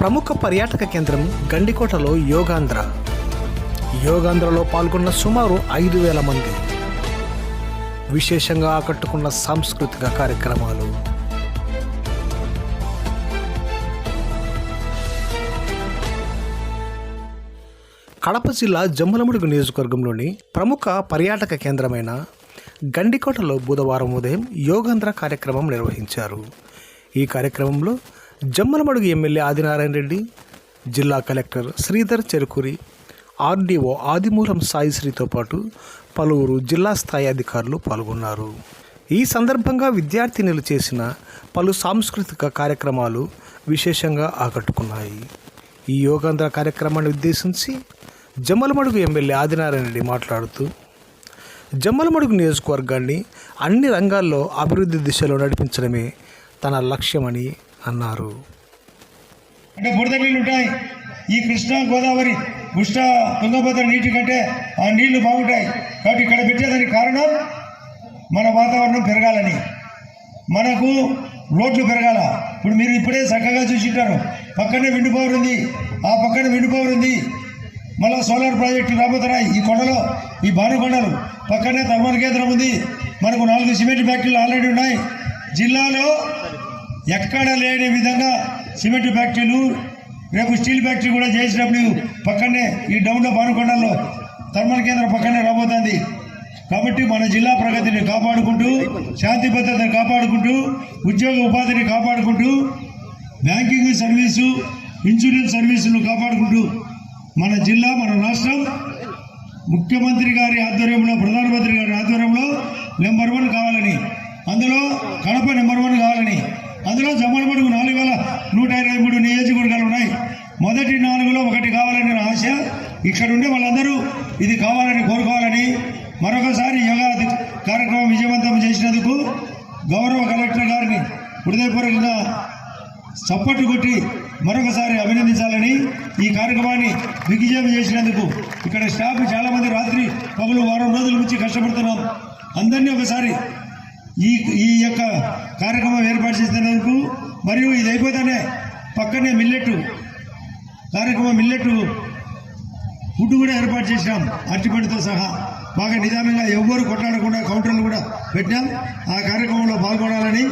ప్రముఖ పర్యాటక కేంద్రం గండికోటలో యోగాంధ్ర. యోగాంధ్రలో పాల్గొన్న సుమారు ఐదు వేల మంది. విశేషంగా ఆకట్టుకున్న సాంస్కృతిక కార్యక్రమాలు. కడప జిల్లా జమ్మలమడుగు నియోజకవర్గంలోని ప్రముఖ పర్యాటక కేంద్రమైన గండికోటలో బుధవారం ఉదయం యోగాంధ్ర కార్యక్రమం నిర్వహించారు. ఈ కార్యక్రమంలో జమ్మలమడుగు ఎమ్మెల్యే ఆదినారాయణ రెడ్డి జిల్లా కలెక్టర్ శ్రీధర్ చెరుకురి ఆర్డీఓ ఆదిమూలం సాయిశ్రీతో పాటు పలువురు జిల్లా స్థాయి అధికారులు పాల్గొన్నారు. ఈ సందర్భంగా విద్యార్థినులు చేసిన పలు సాంస్కృతిక కార్యక్రమాలు విశేషంగా ఆకట్టుకున్నాయి. ఈ యోగాంధ్ర కార్యక్రమాన్ని ఉద్దేశించి జమ్మలమడుగు ఎమ్మెల్యే ఆదినారాయణ రెడ్డి మాట్లాడుతూ జమ్మలమడుగు నియోజకవర్గాన్ని అన్ని రంగాల్లో అభివృద్ధి దిశలో నడిపించడమే తన లక్ష్యమని అన్నారు. అంటే బురద నీళ్ళు ఉంటాయి. ఈ కృష్ణా గోదావరి ఉష్ణ తుంగభద్ర నీటి కంటే ఆ నీళ్ళు బాగుంటాయి. కాబట్టి ఇక్కడ పెట్టేదానికి కారణం మన వాతావరణం పెరగాలని. మనకు రోడ్లు పెరగాల. ఇప్పుడు మీరు ఇప్పుడే చక్కగా చూసింటారు. పక్కనే విండు పవర్ ఉంది. ఆ పక్కన విండు పవర్ ఉంది. మళ్ళీ సోలార్ ప్రాజెక్టులు రాబోతున్నాయి. ఈ కొండలో ఈ భానుకొండలు. పక్కనే థర్మల్ కేంద్రం ఉంది. మనకు నాలుగు సిమెంట్ ఫ్యాక్టరీలు ఆల్రెడీ ఉన్నాయి. జిల్లాలో ఎక్కడ లేని విధంగా సిమెంట్ ఫ్యాక్టరీలు రేపు స్టీల్ ఫ్యాక్టరీ కూడా చేసినప్పుడు పక్కనే ఈ డౌన్లో బానుకొండల్లో థర్మల్ కేంద్రం పక్కనే రాబోతుంది. కాబట్టి మన జిల్లా ప్రగతిని కాపాడుకుంటూ శాంతి భద్రతను కాపాడుకుంటూ ఉద్యోగ ఉపాధిని కాపాడుకుంటూ బ్యాంకింగ్ సర్వీసు ఇన్సూరెన్స్ సర్వీసులు కాపాడుకుంటూ మన జిల్లా మన రాష్ట్రం ముఖ్యమంత్రి గారి ఆధ్వర్యంలో ప్రధానమంత్రి గారి ఆధ్వర్యంలో నెంబర్ వన్ కావాలని అందులో కడప నెంబర్ వన్ కావాలని అందులో జమ్మలమడుగు నాలుగు వేల నూట ఇరవై మూడు నియోజకవర్గాలు ఉన్నాయి. మొదటి నాలుగులో ఒకటి కావాలని నా ఆశ. ఇక్కడ ఉండే వాళ్ళందరూ ఇది కావాలని కోరుకోవాలని మరొకసారి యోగా కార్యక్రమం విజయవంతం చేసినందుకు గౌరవ కలెక్టర్ గారిని హృదయపూర్వకంగా చప్పట్లు కొట్టి మరొకసారి అభినందించాలని ఈ కార్యక్రమాన్ని విజయం చేసినందుకు ఇక్కడ స్టాఫ్ చాలామంది రాత్రి పగులు వారం రోజుల నుంచి కష్టపడుతున్నాం. అందరినీ ఒకసారి ఈ ఈ యొక్క కార్యక్రమం ఏర్పాటు చేసినందుకు మరియు ఇది అయిపోతేనే పక్కనే మిల్లెట్ కార్యక్రమం మిల్లెట్ ఫుడ్ కూడా ఏర్పాటు చేసినాం అరటిపండుతో సహా. బాగా నిదానంగా ఎవ్వరు కొట్లాడకుండా కౌంటర్లు కూడా పెట్టినాం. ఆ కార్యక్రమంలో పాల్గొనాలని